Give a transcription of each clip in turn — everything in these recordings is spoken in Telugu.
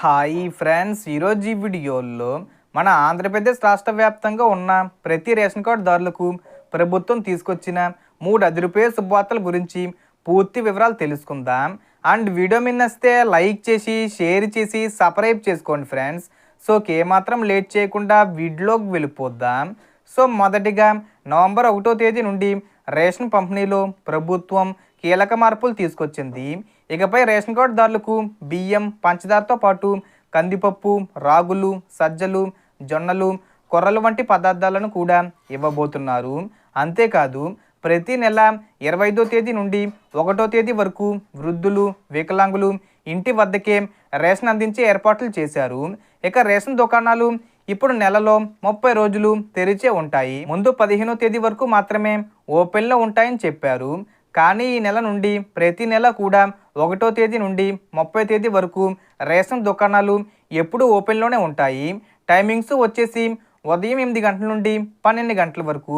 హాయ్ ఫ్రెండ్స్ ఈరోజు ఈ వీడియోలో మన ఆంధ్రప్రదేశ్ రాష్ట్ర వ్యాప్తంగా ఉన్న ప్రతి రేషన్ కార్డుదారులకు ప్రభుత్వం తీసుకొచ్చిన మూడు అదిరిపోయే శుభవార్తల గురించి పూర్తి వివరాలు తెలుసుకుందాం. అండ్ వీడియో మిన్నస్తే లైక్ చేసి షేర్ చేసి సబ్స్క్రైబ్ చేసుకోండి ఫ్రెండ్స్. సో ఏమాత్రం లేట్ చేయకుండా వీడియోకి వెళ్ళిపోద్దాం సో మొదటిగా నవంబర్ ఒకటో తేదీ నుండి రేషన్ పంపిణీలో ప్రభుత్వం కీలక మార్పులు తీసుకొచ్చింది. ఇకపై రేషన్ కార్డుదారులకు బియ్యం పంచదారతో పాటు కందిపప్పు రాగులు సజ్జలు జొన్నలు కొర్రలు వంటి పదార్థాలను కూడా ఇవ్వబోతున్నారు. అంతేకాదు ప్రతి నెల ఇరవై ఐదో తేదీ నుండి ఒకటో తేదీ వరకు వృద్ధులు వికలాంగులు ఇంటి వద్దకే రేషన్ అందించే ఏర్పాట్లు చేశారు. ఇక రేషన్ దుకాణాలు ఇప్పుడు నెలలో ముప్పై రోజులు తెరిచే ఉంటాయి. ముందు పదిహేనో తేదీ వరకు మాత్రమే ఓపెన్లో ఉంటాయని చెప్పారు. కానీ ఈ నెల నుండి ప్రతి నెల కూడా ఒకటో తేదీ నుండి ముప్పై తేదీ వరకు రేషన్ దుకాణాలు ఎప్పుడూ ఓపెన్లోనే ఉంటాయి. టైమింగ్స్ వచ్చేసి ఉదయం ఎనిమిది గంటల నుండి పన్నెండు గంటల వరకు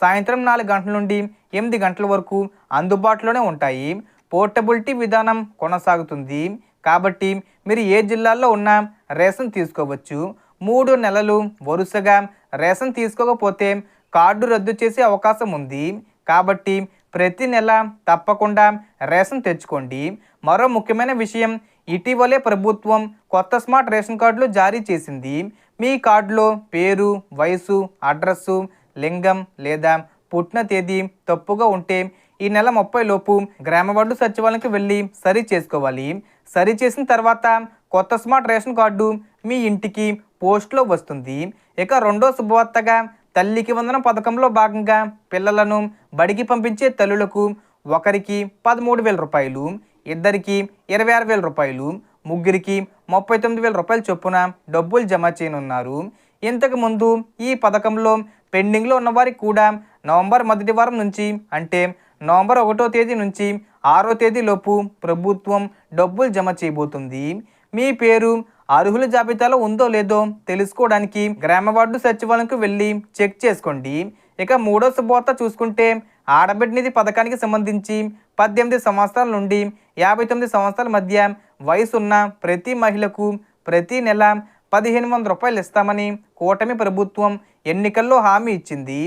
సాయంత్రం నాలుగు గంటల నుండి ఎనిమిది గంటల వరకు అందుబాటులోనే ఉంటాయి. పోర్టబిలిటీ విధానం కొనసాగుతుంది. కాబట్టి మీరు ఏ జిల్లాల్లో ఉన్నా రేషన్ తీసుకోవచ్చు. మూడు నెలలు వరుసగా రేషన్ తీసుకోకపోతే కార్డు రద్దు చేసే అవకాశం ఉంది. కాబట్టి ప్రతి నెల తప్పకుండా రేషన్ తెచ్చుకోండి. మరో ముఖ్యమైన విషయం ఇటీవలే ప్రభుత్వం కొత్త స్మార్ట్ రేషన్ కార్డులు జారీ చేసింది. మీ కార్డులో పేరు వయసు అడ్రస్సు లింగం లేదా పుట్టిన తేదీ తప్పుగా ఉంటే ఈ నెల ముప్పై లోపు గ్రామ వార్డు సచివాలయంకి వెళ్ళి సరి చేసుకోవాలి. సరి చేసిన తర్వాత కొత్త స్మార్ట్ రేషన్ కార్డు మీ ఇంటికి పోస్ట్లో వస్తుంది. ఇక రెండో శుభవార్తగా తల్లికి వందనం పథకంలో భాగంగా పిల్లలను బడికి పంపించే తల్లులకు ఒకరికి పదమూడు వేల రూపాయలు ఇద్దరికి ఇరవై ఆరు వేల రూపాయలు ముగ్గురికి ముప్పై తొమ్మిది వేల రూపాయల చొప్పున డబ్బులు జమ చేయనున్నారు. ఇంతకుముందు ఈ పథకంలో పెండింగ్లో ఉన్నవారికి కూడా నవంబర్ మొదటి వారం నుంచి అంటే నవంబర్ ఒకటో తేదీ నుంచి ఆరో తేదీలోపు ప్రభుత్వం డబ్బులు జమ చేయబోతుంది. మీ పేరు అర్హుల జాబితాలో ఉందో లేదో తెలుసుకోవడానికి గ్రామ వార్డు సచివాలయంకు వెళ్ళి చెక్ చేసుకోండి. ఇక మూడో శుభవార్త చూసుకుంటే ఆడబిడ్డ నిధి పథకానికి సంబంధించి పద్దెనిమిది సంవత్సరాల నుండి యాభై తొమ్మిది సంవత్సరాల మధ్య వయసు ఉన్న ప్రతి మహిళకు ప్రతి నెల పదిహేను వందల రూపాయలు ఇస్తామని కూటమి ప్రభుత్వం ఎన్నికల్లో హామీ ఇచ్చింది.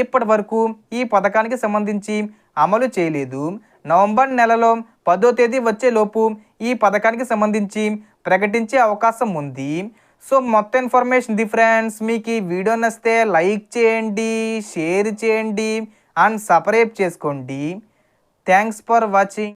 ఇప్పటి వరకు ఈ పథకానికి సంబంధించి అమలు చేయలేదు. నవంబర్ నెలలో పదో తేదీ వచ్చేలోపు ఈ పథకానికి సంబంధించి ప్రకటించే అవకాశం ఉంది. సో మొత్తం ఇన్ఫర్మేషన్ డిఫరెన్స్ మీకు ఈ వీడియో నచ్చితే లైక్ చేయండి షేర్ చేయండి అండ్ సపరేట్ చేసుకోండి. Thanks for watching